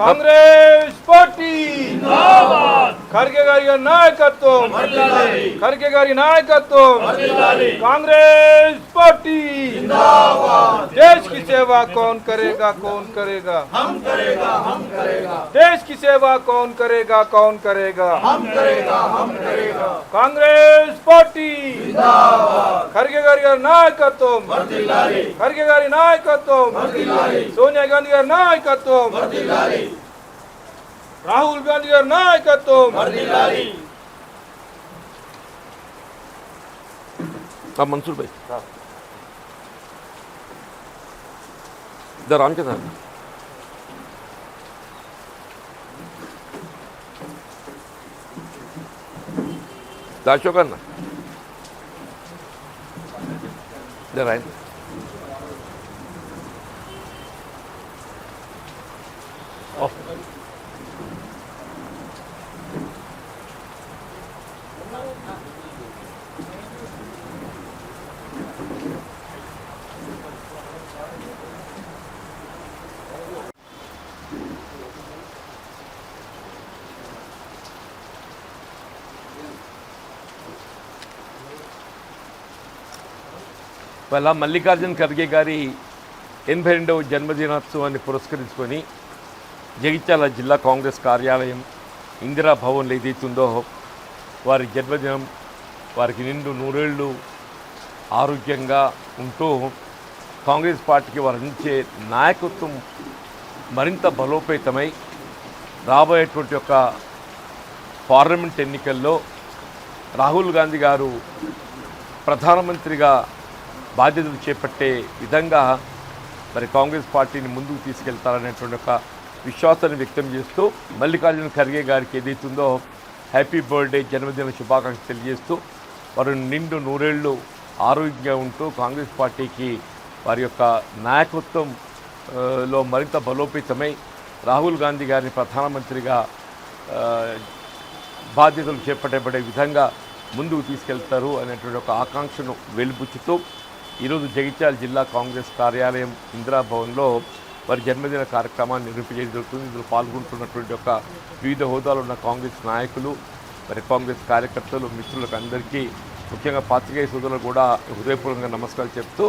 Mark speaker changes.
Speaker 1: Congress party. Kharge गारी नायकत्व। ಖರ್ಗೆ गारी नायकत्व। Congress party. देश की सेवा कौन करेगा कौन करेगा? हम करेगा हम करेगा। देश की सेवा कौन करेगा कौन करेगा? हम करेगा हम करेगा। कांग्रेस पार्टी। ఖర్గే గారి గారి నాయకత్వం ఖర్గే గారి నాయకత్వం సోనియా గాంధీ గారి నాయకత్వం రాహుల్ గాంధీ గారి నాయకత్వం
Speaker 2: हाँ मंसूर भाई इधर राम के साथ अशोक ना দাঁড়ায় অফ oh. వాళ్ళ మల్లికార్జున్ ఖర్గే గారి ఎనభై రెండవ జన్మదినోత్సవాన్ని పురస్కరించుకొని జగిత్యాల జిల్లా కాంగ్రెస్ కార్యాలయం ఇందిరా భవన్లో ఏదైతుందో వారి జన్మదినం వారికి నిండు నూరేళ్ళు ఆరోగ్యంగా ఉంటూ కాంగ్రెస్ పార్టీకి వారు అందించే నాయకత్వం మరింత బలోపేతమై రాబోయేటువంటి యొక్క పార్లమెంట్ ఎన్నికల్లో రాహుల్ గాంధీ గారు ప్రధానమంత్రిగా బాధ్యతలు చేపట్టే విధంగా మరి కాంగ్రెస్ పార్టీని ముందుకు తీసుకెళ్తారనేటువంటి ఒక విశ్వాసాన్ని వ్యక్తం చేస్తూ మల్లికార్జున ఖర్గే గారికి ఏదైతుందో హ్యాపీ బర్త్డే జన్మదిన శుభాకాంక్షలు తెలియజేస్తూ వారు నిండు నూరేళ్ళు ఆరోగ్యంగా ఉంటూ కాంగ్రెస్ పార్టీకి వారి యొక్క నాయకత్వం లో మరింత బలోపేతమై రాహుల్ గాంధీ గారిని ప్రధానమంత్రిగా బాధ్యతలు చేపట్టబడే విధంగా ముందుకు తీసుకెళ్తారు అనేటువంటి ఒక ఆకాంక్షను వెలిబుచ్చుతూ ఈరోజు జగిత్యాల జిల్లా కాంగ్రెస్ కార్యాలయం ఇందిరాభవన్లో వారి జన్మదిన కార్యక్రమాన్ని నిర్వహించడం జరుగుతుంది. ఇందులో పాల్గొంటున్నటువంటి యొక్క వివిధ హోదాలో ఉన్న కాంగ్రెస్ నాయకులు మరి కాంగ్రెస్ కార్యకర్తలు మిత్రులకు అందరికీ ముఖ్యంగా పాత్రికేయ సోదరులు కూడా హృదయపూర్వకంగా నమస్కారాలు చెప్తూ